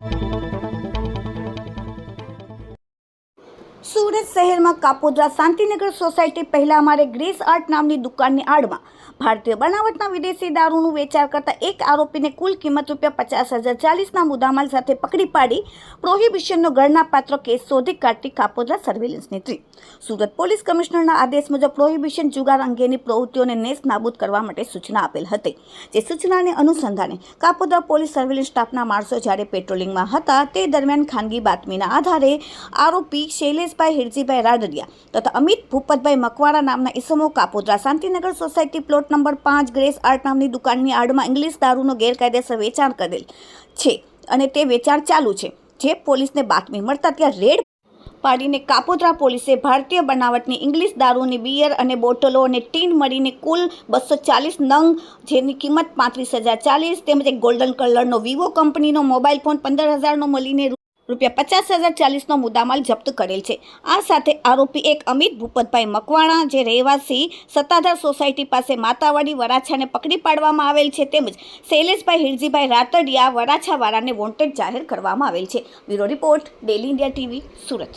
Música Surat શહેરમાં Kapodra Shantinagar society પહેલાં અમારે ગ્રેસ આર્ટ નામની દુકાનની આડમાં ભારતીય બનાવટના વિદેશી દારૂનું વેચાણ કરતા એક આરોપીને કુલ કિંમત રૂપિયા પચાસ હજાર ચાલીસના મુદ્દામાલ સાથે પકડી પાડી પ્રોહિબિશનનો ગણનાપાત્ર કેસ શોધી કાઢતી કાપોદ્રા સર્વેલન્સની ટીમ. સુરત પોલીસ કમિશનરના આદેશ મુજબ પ્રોહિબિશન જુગાર અંગેની પ્રવૃત્તિઓને નેસ્ત નાબૂદ કરવા માટે સૂચના આપેલ હતી. જે સૂચનાને અનુસંધાને કાપોદ્રા પોલીસ સર્વેલન્સ સ્ટાફના માણસો જ્યારે પેટ્રોલિંગમાં હતા તે દરમિયાન ખાનગી બાતમીના આધારે આરોપી શૈલેષભાઈ હિરજીભાઈ રાડરિયા તથા અમિત ભૂપતભાઈ મકવાણા નામના ઈસમો Kapodra Shantinagar society plot number પાંચ ગ્રેસ આર્ટ નામની દુકાનની આડમાં ઇંગ્લિશ દારૂનો ગેરકાયદેસર વેચાણ કરેલ છે અને તે વેચાણ ચાલુ છે. જે પોલીસને બાતમી મળતા ત્યાં રેડ પાડીને કાપોદ્રા પોલીસે ભારતીય બનાવટની ઇંગ્લિશ દારૂની બિયર અને બોટલો અને ટીન મળીને કુલ બસો ચાલીસ નંગ, જેની કિંમત પાંત્રીસ હજાર ચાલીસ તેમજ એક ગોલ્ડન કલરનો વિવો કંપનીનો મોબાઈલ ફોન પંદર હજારનો મળીને રૂપિયા પચાસ હજાર ચાલીસનો મુદ્દામાલ જપ્ત કરેલ છે. આ સાથે આરોપી એક અમિત, ભૂપતભાઈ મકવાણા, જે રહેવાસી સત્તાધાર સોસાયટી પાસે માતાવાડી વરાછાને પકડી પાડવામાં આવેલ છે તેમજ શૈલેષભાઈ, હિરજીભાઈ રાતડિયા વરાછાવાળાને વોન્ટેડ જાહેર કરવામાં આવેલ છે. Bureau report, daily India TV, Surat.